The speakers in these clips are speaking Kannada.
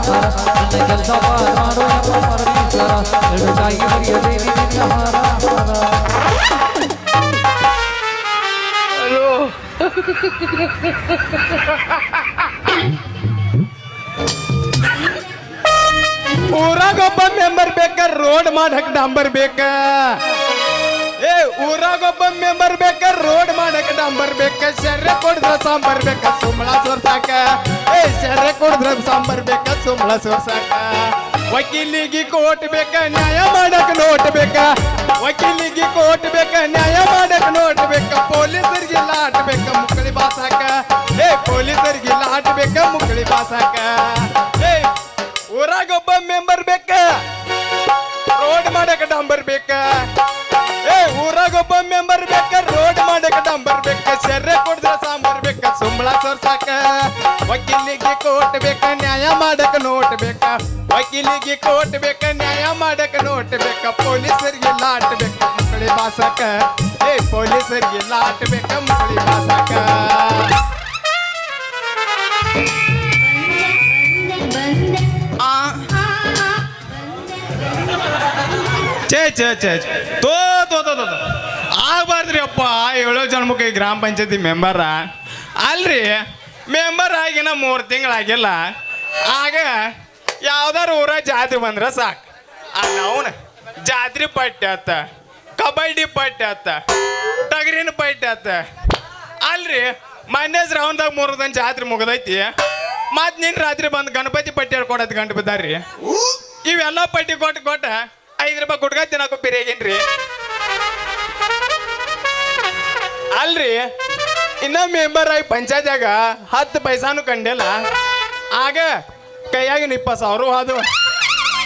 ಹಾರ ಹಾರ ನನ್ನ ಕೆಲಸ ಮಾಡೋ ಯಪ್ಪ ಪರಮೇಶ್ವರ ನಡುಗಾಗಿ ಬಡಿಯತೀನಿ ನಿನ್ಗ ಹಾರ ಹಾರ ಊರಾಗ ಒಬ್ಬ ಮೆಂಬರ್ ಬೇಕ ರೋಡ್ ಮಾಡಕ್ ಡಾಂಬರ್ ಬೇಕ ಏ ಊರಾಗ ಒಬ್ಬ ಮೆಂಬರ್ ಬೇಕ ರೋಡ್ ಮಾಡಕ್ ಡಾಂಬರ್ ಬೇಕ ಶರ್ರೆ ಕೊಡಿದ್ರ ಸಾಂಬಾರ್ ಬೇಕ ಸುಮ್ಮಳ ಸೋರ್ಸಾಕ ಏ ಶರ್ರೆ ಕೊಡಿದ್ರ ಸಾಂಬಾರ್ ಬೇಕ ಸುಮ್ಮಳ ಸೋರ್ಸಾಕ ವಕೀಲಿಗೆ ಕೋಟ್ ಬೇಕ ನ್ಯಾಯ ಮಾಡಕ್ ನೋಟ್ ಬೇಕ ವಕೀಲಿಗೆ ಕೋಟ್ ಬೇಕ ನ್ಯಾಯ ಮಾಡಕ್ ನೋಟ್ ಬೇಕ ಪೊಲೀಸರಿಗೆ ಲಾಟ್ ಬೇಕ ಮುಕ್ಕಳಿ ಬಾಸಾಕ ಏ ಪೊಲೀಸರಿಗೆ ಲಾಟ್ ಬೇಕ ಮುಕ್ಕಳಿ ಬಾಸಾಕ ಏ ಊರಾಗ ಒಬ್ಬ ಮೆಂಬರ್ ಬೇಕ ರೋಡ್ ಮಾಡಕ ಡಾಂಬರ್ ಬೇಕ ಏ ಊರಾಗ ಒಬ್ಬ ಮೆಂಬರ್ ಬೇಕ ರೋಡ್ ಮಾಡಕ ಡಾಂಬರ್ ಬೇಕ ಶರ್ರೆ ಕೊಡಿದ್ರ ಸಾಂಬಾರ್ ಬೇಕ ಸುಂಬಳ ಸೋರ್ಸಾಕ ವಕೀಲಿಗೆ ಕೋಟ್ ಬೇಕ ನ್ಯಾಯ ಮಾಡಕ ನೋಟ್ ಬೇಕ ವಕೀಲಿಗೆ ಕೋಟ್ ಬೇಕ ನ್ಯಾಯ ಮಾಡಕ ನೋಟ್ ಬೇಕ ಪೊಲೀಸರಿಗೆ ಲಾಟ್ ಬೇಕ ಮುಕ್ಕಳಿ ಬಾಸಾಕ ಏ ಪೊಲೀಸರಿಗೆ ಲಾಟ್ ಬೇಕ ಮುಕ್ಕಳಿ ಬಾಸಾಕ ಆ ಛೇ ಛೇ ಛೇ ಛೇ. ತೋ. ಆಗ್ಬಾರ್ದ್ರಿ ಅಪ್ಪ ಏಳೋ ಜನ್ಮಕ್ಕೆ ಗ್ರಾಮ ಪಂಚಾಯತಿ ಮೆಂಬರ ಅಲ್ರಿ ಮೆಂಬರ್ ಆಗಿನ ಮೂರು ತಿಂಗಳಾಗಿಲ್ಲ. ಆಗ ಯಾವ್ದಾರು ಊರ ಜಾತ್ರೆ ಬಂದ್ರೆ ಸಾಕು. ಅವನ ಜಾತ್ರೆ ಪಟ್ಟಿ ಆತ ಕಬಡ್ಡಿ ಪಟ್ಟಿ ಆತ ಟಗರಿನ ಪಟ್ಟಿ ಆತ. ಅಲ್ರಿ ಮೊನ್ನೆ ರೌಂಡ್ದಾಗ ಮೂರು ದಿನ ಜಾತ್ರೆ ಮುಗ್ದೈತಿ. ಮತ್ ನಿನ್ ರಾತ್ರಿ ಬಂದು ಗಣಪತಿ ಪಟ್ಟಿ ಹೇಳ್ಕೊಡತ್ ಗಂಟು ಬಿದ್ದಾರ್ರಿ. ಇವೆಲ್ಲ ಪಟ್ಟಿ ಕೊಟ್ಟು ಕೊಟ್ಟ ಐದು ರೂಪಾಯಿ ಗುಡ್ಗ ತಿನ್ನಕೋ ಬಿರಿಯಾಗೇನ್ರಿ ಅಲ್ರಿ ಇನ್ನ ಮೆಂಬರ್ ಆಗಿ ಪಂಚಾಯತ್ಯಾಗ ಹತ್ತು ಪೈಸಾನು ಕಂಡಿಲ್ಲ. ಆಗ ಕೈಯಾಗಿನ ಇಪ್ಪತ್ತು ಸಾವಿರ ಅದು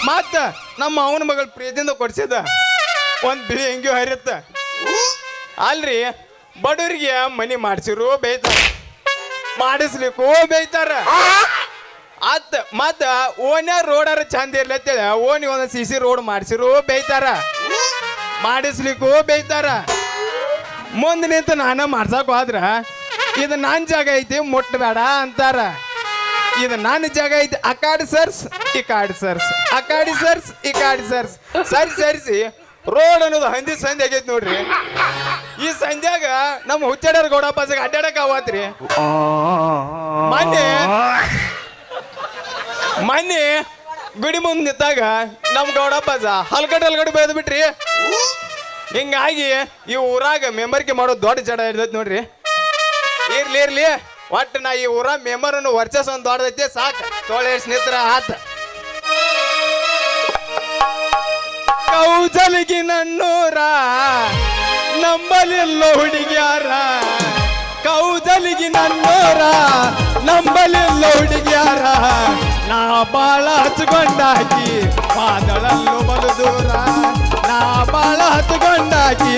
ಮತ್ತ ನಮ್ಮ ಅವನ ಮಗಳ ಪ್ರೀತಿಯಿಂದ ಕೊಡ್ಸಿದ ಒಂದು ಬಿಳಿ ಹೆಂಗ್ಯೂ ಹರಿಯತ್ತ ಅಲ್ರಿ, ಬಡವರಿಗೆ ಮನಿ ಮಾಡಿಸಿರು ಬೈತಾರ ಮಾಡಿಸ್ಲಿಕ್ಕೂ ಬೈತಾರ ಅತ್, ಮತ್ತ ಓನ್ಯ ರೋಡಾರ ಚಂದ ಇರ್ಲತ್ತೇಳಿ ಓನಿ ಒಂದ್ ಸಿ ಸಿ ರೋಡ್ ಮಾಡಿಸಿರು ಬೈತಾರ ಮಾಡಿಸ್ಲಿಕ್ಕೂ ಬೈತಾರ ಮುಂದೆ ನಿಂತು ನಾನು ಮಾಡ್ಸಕ್ ಹೋದ್ರ, ಇದು ನನ್ನ ಜಾಗ ಐತಿ ಮುಟ್ಟಬೇಡ ಅಂತಾರ. ಇದು ನನ್ನ ಜಾಗ ಐತಿ, ಅಕಾಡಿ ಸರ್ಸ್ ಈ ಕಾಡಿ ಸರ್ಸ್. ಅಕಾಡಿ ಸರ್ಸ್ ಈ ಕಾಡಿ ಸರ್ಸ್. ಸರಿ, ಸರಿಸಿ, ರೋಡ್ ಅನ್ನೋದು ಹಂದಿ ಸಂಜೆ ಆಗೈತಿ ನೋಡ್ರಿ. ಈ ಸಂಧ್ಯಾಗ ನಮ್ಮ ಹುಚ್ಚಾಡ್ಯಾರ ಗೌಡಪ್ಪ ಅಡ್ಡಾಡಕ್ ಆವತ್ರಿ. ಮೊನ್ನೆ ಮೊನ್ನೆ ಗುಡಿ ಮುಂದೆ ನಿಂತಾಗ ನಮ್ಮ ಗೌಡಪ್ಪಾಜ ಹಲ್ಗಡೆ ಹಲ್ಗಡೆ ಬೆಳೆದು ಹಿಂಗಾಗಿ ಈ ಊರಾಗ ಮೆಂಬರ್ಗೆ ಮಾಡೋ ದೊಡ್ಡ ಜಡ ಇರ್ತೈತಿ ನೋಡ್ರಿ. ಇರ್ಲಿ ಇರ್ಲಿ. ಒಟ್ಟು ನಾ ಈ ಊರ ಮೆಂಬರ್ ಅನ್ನು ವರ್ಚಸ್ ಒಂದು ದೊಡ್ಡದೈತಿ, ಸಾಕು. ತೋಳೆ ಸ್ನೇಹಿತರ ಆತ. ಕೌಜಲಿಗೆ ನನ್ನೂರ, ನಂಬಲಿಲ್ಲ ಹುಡುಗಿಯಾರ. ಕೌಜಲಿಗೆ ನನ್ನೂರ, ನಂಬಲಿಲ್ಲ ಹುಡುಗಿಯಾರ. ನಾ ಬಾಳ ಹಚ್ಕೊಂಡಾಕಿ, ಬಾದಳಲ್ಲೂ ಬಲು ದೂರ ಬಾಳ ಹತ್ಕೊಂಡಾಕಿ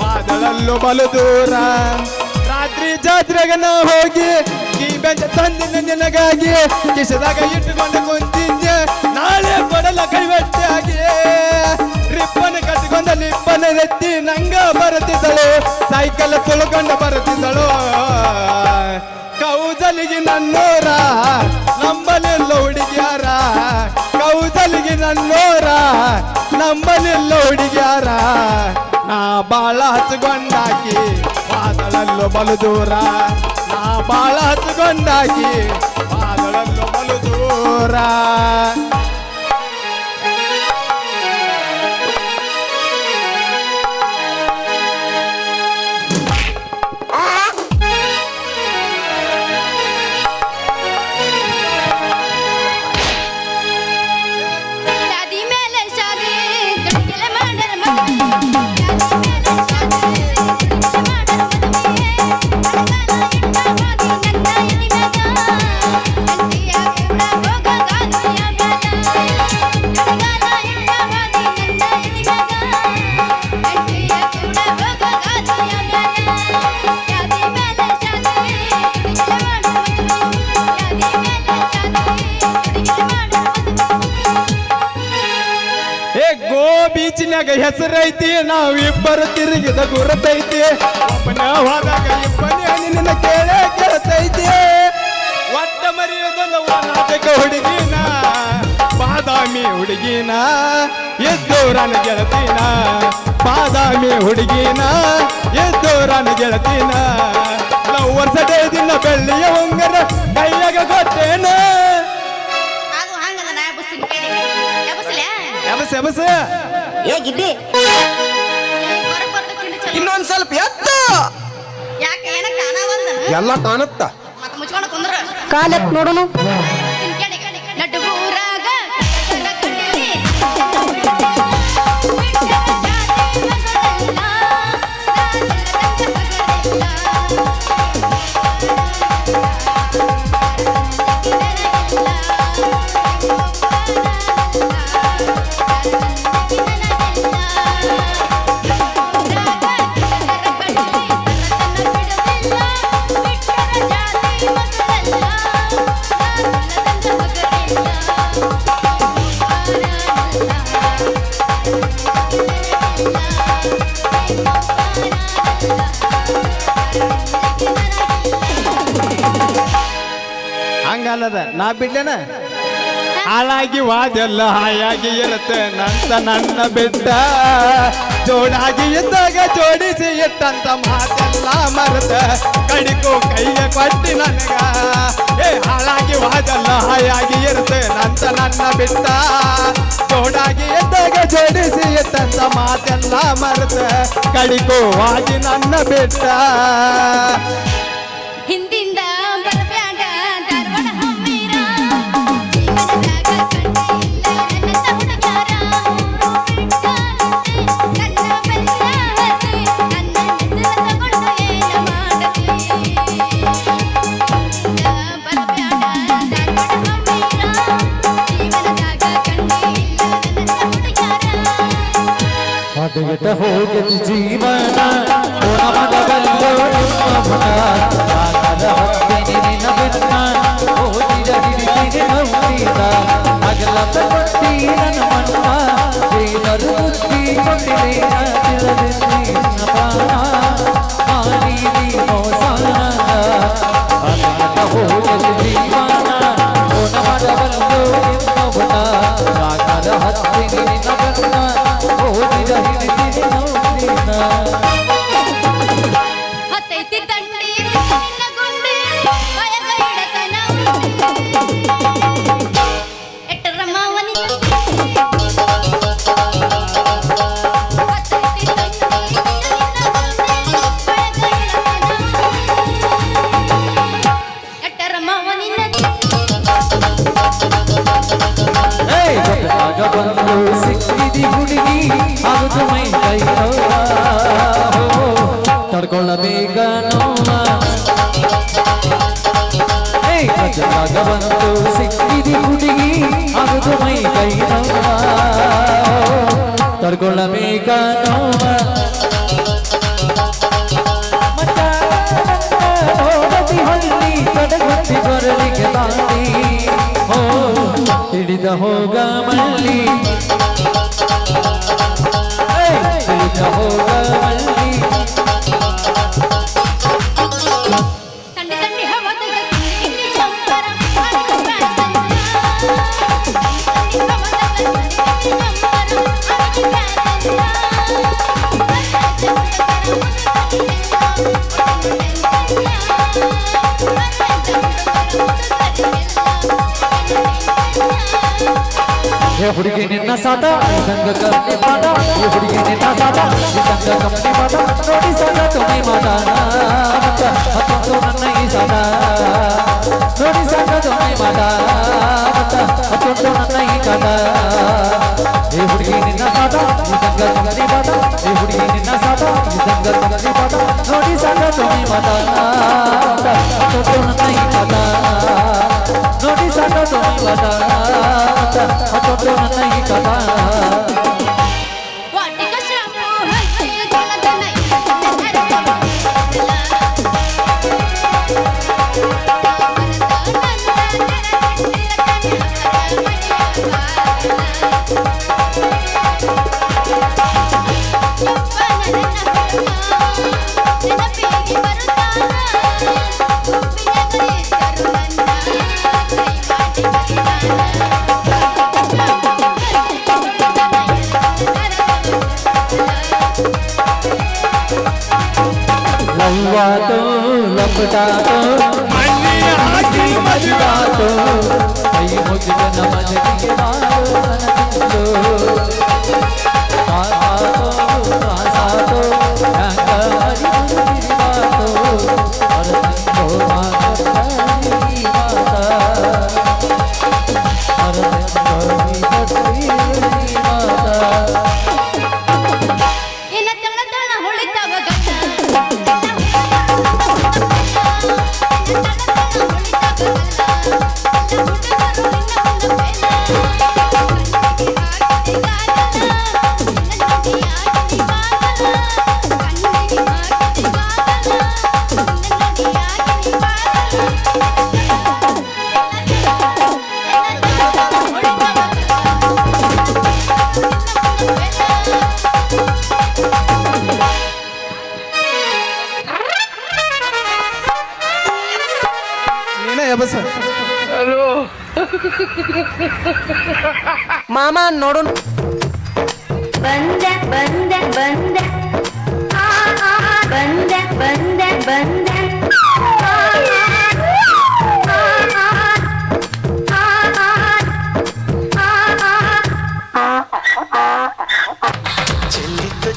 ಮಾದಳಲ್ಲೂ ಬಲು ದೂರ ರಾತ್ರಿ ಜಾತ್ರೆಗೆ ನಾ ಹೋಗಿ, ಈ ಬೆಂಚ ತಂದಿನ ನಿನಗಾಗಿ ಕಿಸದಾಗ ಇಟ್ಟುಕೊಂಡು ಕುಂತಿದ್ದೆ. ನಾಳೆ ಕೊಡಲ ಕೈವಟ್ಟಿಯಾಗಿ ರಿಪ್ಪನ ಕಟ್ಟಿಕೊಂಡ ಲಿಪ್ಪನ ಎತ್ತಿ ನಂಗ ಬರುತ್ತಿದ್ದಳು. ಸೈಕಲ್ ತುಳ್ಕೊಂಡು ಬರುತ್ತಿದ್ದಳು. ಕೌಜಲಿಗೆ ನನ್ನೋರ ಬಾಳ ಹಚ್ಕೊಂಡಾಕಿ ಮಾದಳಲ್ಲೂ ಬಲು ದೂರ. ನಾ ಬಾಳ ಹಚ್ಕೊಂಡಾಕಿ ಮಾದಳಲ್ಲೂ ಬಲು ನಾವಿಬ್ಬರು ತಿರುಗಿದ ಗುರುತೈತಿ. ಒಬ್ಬನ ಹೋದಾಗ ಇಬ್ಬನೇ ನಿನ್ನ ಕೇಳೇ ಕೇಳ್ತೈತಿ. ಒಟ್ಟ ಮರೆಯೋದಲ್ಲ ಒಳಾಟಕ ಹುಡುಗಿನ ಬಾದಾಮಿ ಹುಡುಗಿನ ಎದ್ದೋರನ ಗೆಳತಿನ ಬಾದಾಮಿ ಹುಡುಗಿನ ಎದ್ದೋರನ ಗೆಳತಿನ. ವರ್ಷ ದಿನ ಬೆಳ್ಳಿಯ ಉಂಗರ ಕೈಯಾಗ ಕೊಟ್ಟೇನ? ಎಬಸ್ ಎಬಸ್ ಏ ಗಿಡ್ಡಿ. ಇನ್ನೊಂದ್ ಸ್ವಲ್ಪ ಎತ್ತ. ಯಾಕೆ ಏನ ಕಾಣವಲ್ದನ ಎಲ್ಲ ಕಾಣುತ್ತ ಮತ್ತೆ ಮುಚ್ಕೊಂಡು ಕುಂದ್ರ. ಕಾಲಕ್ ನೋಡೋಣ ಹಂಗಲ್ಲದ. ನಾ ಬಿಡ್ಲೇನ? ಹಾಳಾಗಿ ವಾದೆಲ್ಲ ಹಾಯಾಗಿ ಇರುತ್ತೆ ನಂತ ನನ್ನ ಬಿಟ್ಟ. ಜೋಡಾಗಿ ಇದ್ದಾಗ ಜೋಡಿಸಿ ಇಟ್ಟಂತ ಮಾತೆಲ್ಲ ಮರೆತ. ಕಡಿಕೋ ಕೈಯ ಕೊಟ್ಟಿ ನನಗ. ಏ ಹಾಳಾಗಿ ವಾದೆಲ್ಲ ಹಾಯಾಗಿ ಇರುತ್ತೆ ನಂತ ನನ್ನ ಬಿಟ್ಟ. ಜೋಡಾಗಿ ಇದ್ದಾಗ ಜೋಡಿಸಿ ಇಟ್ಟಂತ ಮಾತೆಲ್ಲ ಮರೆತ. ಕಡಿಕೋ ಆಗಿ ನನ್ನ ಬಿಟ್ಟ. Oh, ತಡ್ಕೊಳ್ಳಬೇಕ ನೋವ ಜೊತೆಯಾಗ ಬಂದು ಸಿಕ್ಕಿದಿ ಹುಡುಗಿ ಅದು ಮೈ ಕೈ ನೋವ ತಡ್ಕೊಳ್ಳಬೇಕ ನೋವ ಹಳ್ಳಿ ಕಡಗಟ್ಟಿ ಬರಲಿಕ್ಕೆ ತಾಂಡಿ ಹೋ ಹಿಡಿದ ಹೋಗ ಏಯ್, ಹಿಡಿದ ಏ ಹುಡುಗಿ ನಿನ್ನ ಸಾಟ ಇದಂಗ ಕಮ್ಮಿ ಮಾಡ ಏ ಹುಡುಗಿ ನಿನ್ನ ಸಾಟ ಇದಂಗ ಕಮ್ಮಿ ಮಾಡ ನೋಡಿ ಸಾಟ ತುಮಿ ಮಾಡ ಮತ್ತ ಮತ್ತೊಂದು ನನ್ನ ಈ ಸಾಟ ನೋಡಿ ಸಾಟ ತುಮಿ ಮಾಡ ಮತ್ತ ಮತ್ತೊಂದು ನನ್ನ ಈ ಕಾಟ ಏ ಹುಡುಗಿ ನಿನ್ನ ಸಾಟ ಇದಂಗ ಕಮ್ಮಿ ಮಾಡ ಏ ಹುಡುಗಿ ನಿನ್ನ ಸಾಟ ಇದಂಗ ಕಮ್ಮಿ ಮಾಡ ನೋಡಿ ಸಾಟ ತುಮಿ ಮಾಡ ನನ್ನ 자 ಮಾಮ ನೋಡು ಬಂದ ಬಂದ ಬಂದ ಆ ಆ ಬಂದ ಬಂದ ಬಂದ ಆ ಆ ಆ ಆ ಚೆಲ್ಲಿತು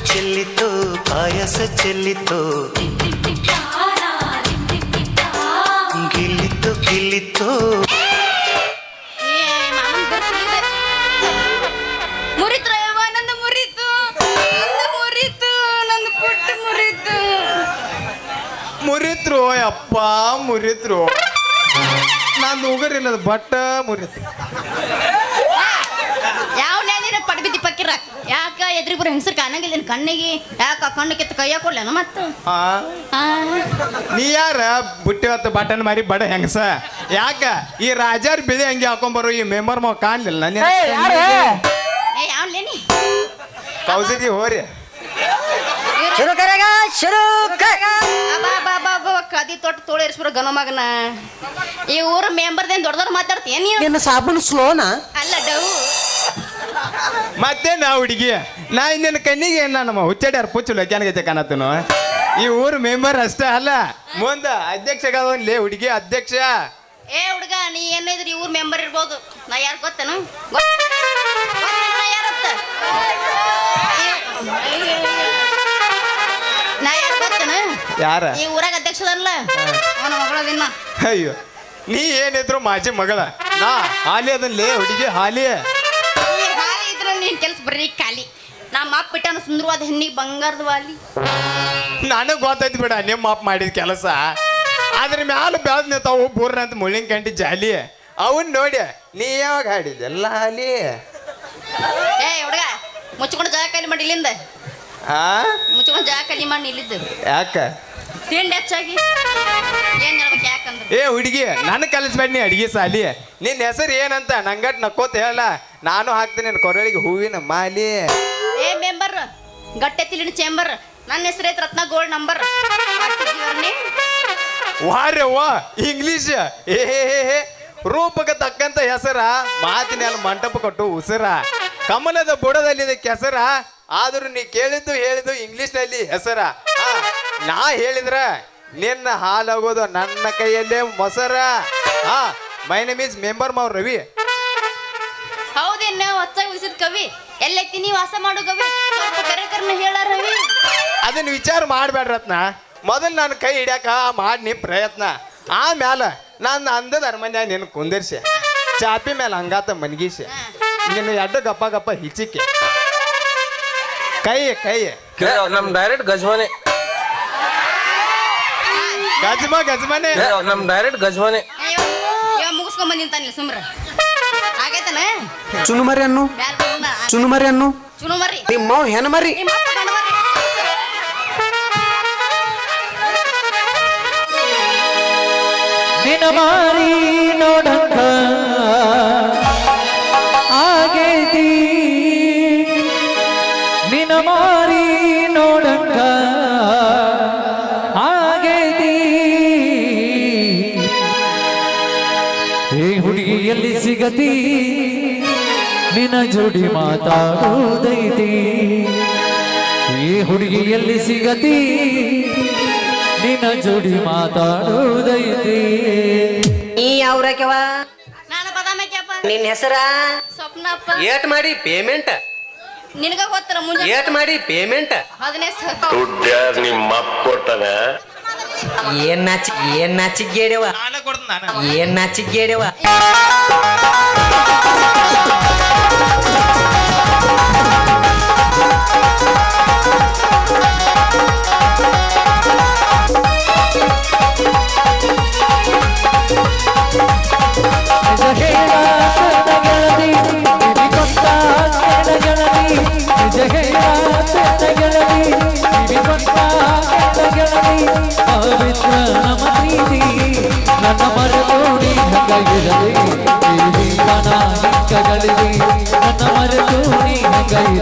ಚೆಲ್ಲಿತು ಮುರಿತ್ರು ಅಪ್ಪ ಮುರಿತ್ರು. ನಾನು ಉಗರಿಲ್ಲದ ಬಟ್ಟ ಮುರಿತು ಯಾವ ನ್ಯಾದಿನ ಪಡಬಿದ್ದಿ ಪಕ್ಕಿರ? ಯಾಕ ಎದ್ರಿ ಬರೋ ಹೆಂಗಸರು ಕಾಣಂಗಿಲ್ಲ ನಿನ್ ಕಣ್ಣಿಗೆ? ಯಾಕ ಕಣ್ಣು ಕೆತ್ತ ಕೈಯ ಕೊಡ್ಲೇನ ಮತ್ತು? ಆ? ಆ, ನೀ ಯಾರ ಬುಟ್ಟಿ ಹೊತ್ತು ಬಟನ್ ಮಾರಿ ಬಡ ಹೆಂಗಸ? ಯಾಕ? ಈ ರಾಜಾರ್ ಬಿಳಿ ಹಂಗೆ ಹಾಕೊಂಬರೋ ಈ ಮೆಂಬರ್ ಮಾವ ಕಾಣಲಿಲ್ಲ ನನ್ನ ಏ ಯಾವ್ಲೇನಿ ಕೌಸದಿ ಹೋರಿ. ಶುರು ಕರೆಗ ಶುರು ಕರೆಗ. ಬಾ ಬಾ ಕದಿ ತೊಟ್ಟು ತೋಳಿರ್ಸ್ಬಿಡ ಗನ ಮಗನ. ಈ ಊರ ಮೆಂಬರ್ದೇನ್ ದೊಡ್ಡದವ್ರು ಮಾತಾಡ್ತೀಯ ನೀನು ನಿನ್ನ ಸಾಬೂನು ಸ್ಲೋನಾ? ಅಲ್ಲ ಡೌ. ಮತ್ತೆ ನಾ ಹುಡುಗಿ? ನಾ ನಿನ್ನ ಕಣ್ಣಿಗೆ ಏನ ನಮ್ಮ ಹುಚ್ಚಾಡ್ಯಾರ ಪುಚ್ಚು ಲಗ್ಯಾನಗೈತೆ ಕಾಣತ್ತನು? ಈ ಊರು ಮೆಂಬರ್ ಅಷ್ಟೇ ಅಲ್ಲ. ಮುಂದ ಅಧ್ಯಕ್ಷ ಲೇ ಹುಡುಗಿ ಅಧ್ಯಕ್ಷ. ಏ ಹುಡುಗ ನೀ ಏನಿದ್ರಿ ಊರ್ ಮೆಂಬರ್ ಇರ್ಬೋದು. ನಾ ಯಾರು ಗೊತ್ತೇನು? ಗೊತ್ತೇನು ನಾ ಯಾರತ್ತ? ಯಾರು ಗೊತ್ತೇನು ಯಾರ? ಈ ಊರಾಗ ಅಧ್ಯಕ್ಷದಲ್ಲ ಅವನ ಮಗಳದಿನ್ನ ಅಯ್ಯೋ ನೀ ಏನಿದ್ರು ಮಾಜಿ ಮಗಳ? ನಾ ಹಾಲಿ ಅದನ್ಲೇ ಹುಡುಗಿ ಹಾಲಿ. ಈ ಹಾಲಿ ಇದ್ರೆ ನೀನ್ ಕೆಲ್ಸ ಬರ್ರಿ ಖಾಲಿ. ನಮ್ಮ ಅಪ್ಪ ಬಿಟ್ಟಾನ ಸುಂದರವಾದ ಹೆಣ್ಣಿಗೆ ಬಂಗಾರದ ವಾಲಿ. ನನಗೆ ಗೊತ್ತೈತಿ ಬಿಡ ನಿಮ್ಮ ಅಪ್ಪ ಮಾಡಿದ ಕೆಲಸ. ಅದ್ರ ಮ್ಯಾಲ ಬೆಳೆದ್ ನಿಂತಾವು ಬೂರ್ನ ಅಂತ ಮುಳ್ಳಿನ ಕಂಟಿ ಜಾಲಿ. ಅವನ್ ನೋಡಿ ನೀ ಯಾವಾಗ ಹಾಡಿದೆಲ್ಲ ಹಾಲಿ. ಏ ಹುಡುಗ ಮುಚ್ಕೊಂಡು ಜಾಗ ಖಾಲಿ ಮಾಡಿ ಇಲ್ಲಿಂದ. ಆ? ಮುಚ್ಕೊಂಡು ಜಾಗ ಖಾಲಿ ಮಾಡಿ ಇಲ್ಲಿದ್ದು. ಯಾಕ? ತಿಂಡಿ ಹೆಚ್ಚಾಗಿ? ಏನ್ ಹೇಳ್ಬೇಕು ಯಾಕಂದ್ರೆ? ಏ ಹುಡುಗಿ ನನ್ನ ಕಲಿಸ್ಬೇಡಿ ನೀ ಅಡಿಗೆ ಸಾಲಿ. ನಿನ್ನ ಹೆಸರು ಏನಂತ ನಂಗಟ್ ನಕ್ಕೋತ ಹೇಳ. ನಾನು ಹಾಕ್ತೀನಿ ಕೊರಳಿಗೆ ಹೂವಿನ ಮಾಲಿ. ಏ ಮೆಂಬರ್ ಗಟ್ಟೆ ತಿಲಿನ ಚೇಂಬರ್ ನನ್ನ ಹೆಸರು ಐತೆ ರತ್ನ ಗೋಲ್ಡ್ ನಂಬರ್ ವಾರೆ ವಾ ಇಂಗ್ಲೀಷ್ ಏ ಹೇ ಹೇ ಹೇ. ರೂಪಕ್ಕೆ ತಕ್ಕಂತ ಹೆಸರ ಮಾತಿನಲ್ಲಿ ಮಂಟಪ ಕೊಟ್ಟು ಉಸಿರ. ಕಮಲದ ಬುಡದಲ್ಲಿ ಹೆಸರ ಆದರೂ ನೀ ಕೇಳಿದ್ದು ಹೇಳಿದ್ದು ಇಂಗ್ಲೀಷ್ನಲ್ಲಿ ಹೆಸರ. ಆ, ನಾ ಹೇಳಿದ್ರ ನಿನ್ನ ಹಾಲಾಗೋದು ನನ್ನ ಕೈಯಲ್ಲೇ ಮೊಸರ. ಹಾ ಮೈ ನೇಮ್ ಈಸ್ ಮೆಂಬರ್ ಮಾವ್ ರವಿ. ಹೌದೇನ ಹೊಚ್ಚಾಗಿ ಉಳಿಸಿದ ಕವಿ? ಎಲ್ಲೈತಿ ನೀ ವಾಸ ಮಾಡು ಕವಿ? ಕರೆಕರ್ನ ಕರೆ ಹೇಳ ರವಿ. ಅದನ್ನ ವಿಚಾರ ಮಾಡ್ಬೇಡ್ರತ್ನ ಮೊದಲು ನಾನು ಕೈ ಹಿಡ್ಯಾಕ ಮಾಡಿ ಪ್ರಯತ್ನ. ಆಮೇಲೆ ನನ್ನ ಅಂದ ಅರಮನ್ಯಾಗ ನಿನ್ನ ಕುಂದಿರ್ಸಿ. ಚಾಪಿ ಮೇಲೆ ಹಂಗಾತ ಮನಗಿಸಿ. ನಿನ್ನ ಎಡ್ಡು ಗಪ್ಪ ಗಪ್ಪ ಹಿಚಿಕೆ ಕೈ ಕೈ. ನಮ್ ಡೈರೆಕ್ಟ್ ಗಜ್ಮನೆ. ಗಜ್ಮ ಗಜ್ಮನೆ. ಏ, ನಮ್ ಡೈರೆಕ್ಟ್ ಗಜ್ಮನೆ. ಇವ ಮುಗಿಸ್ಕೊಂಡ್ ಬಂದಿಂತಾನಿಲ್ಲ ಸುಮ್ರ. ಆಗೈತನ? ಚುನುಮರಿ ಅನ್ನು. ನಾ. ಚುನುಮರಿ ಅನ್ನು. ಚುನು ಮರ್ರಿ ನಿಮ್ಮ ಹೆಣ್ಣು ಮರಿ ನಿಮ್ಮ ಅಪ್ಪ ಗಂಡ ಮರ್ರಿ ಮಾರಿ ಸಿಗತಿ ನಿನ್ನ ಜೋಡಿ ಮಾತಾಡೋದೈತಿ ಈ ಹುಡುಗಿಯಲ್ಲಿ ಸಿಗತಿ. ನಿನ್ನ ಜೋಡಿ ಮಾತಾಡೋದೈತಿ ನೀ ಯಾವ್ರಕ್ಯವ ನಾನು ಬದಾಮಕ್ಯಪ್ಪ ನಿನ್ನ ಹೆಸರ? ಸ್ವಪ್ನಪ್ಪ. ಏಟ್ ಮಾಡಿ ಪೇಮೆಂಟ್ ನಿನಗ ಗೊತ್ತಿರ ಮುಂಜಾನೆ ಏಟ್ ಮಾಡಿ ಪೇಮೆಂಟ್ ಹದಿನೈದು ದುಡ್ಡು ನಿಮ್ಮ ಅಪ್ಪ ಕೊಟ್ಟನ. ಏನ್ ನಾಚಿ ಏನ್ ನಾಚಿಗೇಡ್ಯವ ಏನ್ ನಾಚಿಗೇಡ್ಯವ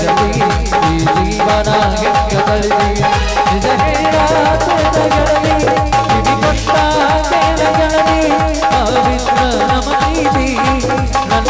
ಹಂಗಿರಲಿ ಈ ಜೀವನ ಹೆಂಗಗಳಿರಿ ನಿಜ ಹೇಳ ನನ್ನ ಗೆಳತಿ ಕಿವಿ ಕೊಟ್ಟ ಕೆಳ ಗೆಳತಿ ಪವಿತ್ರ ನಮ್ಮ ಪ್ರೀತಿ ನನ್ನ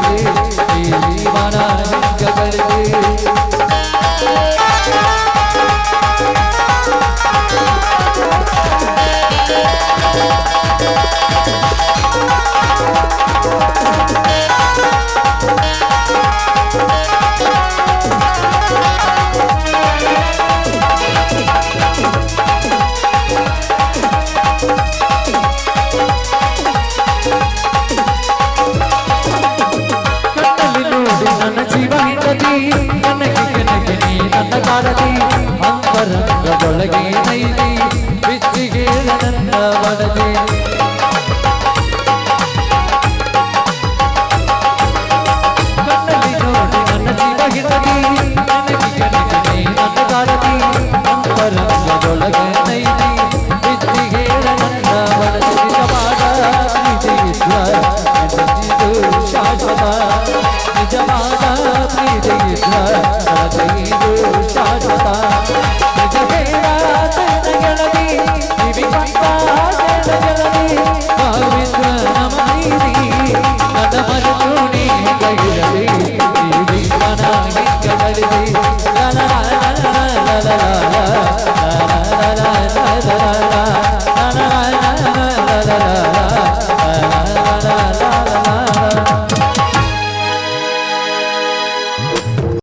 कृष्ण हरे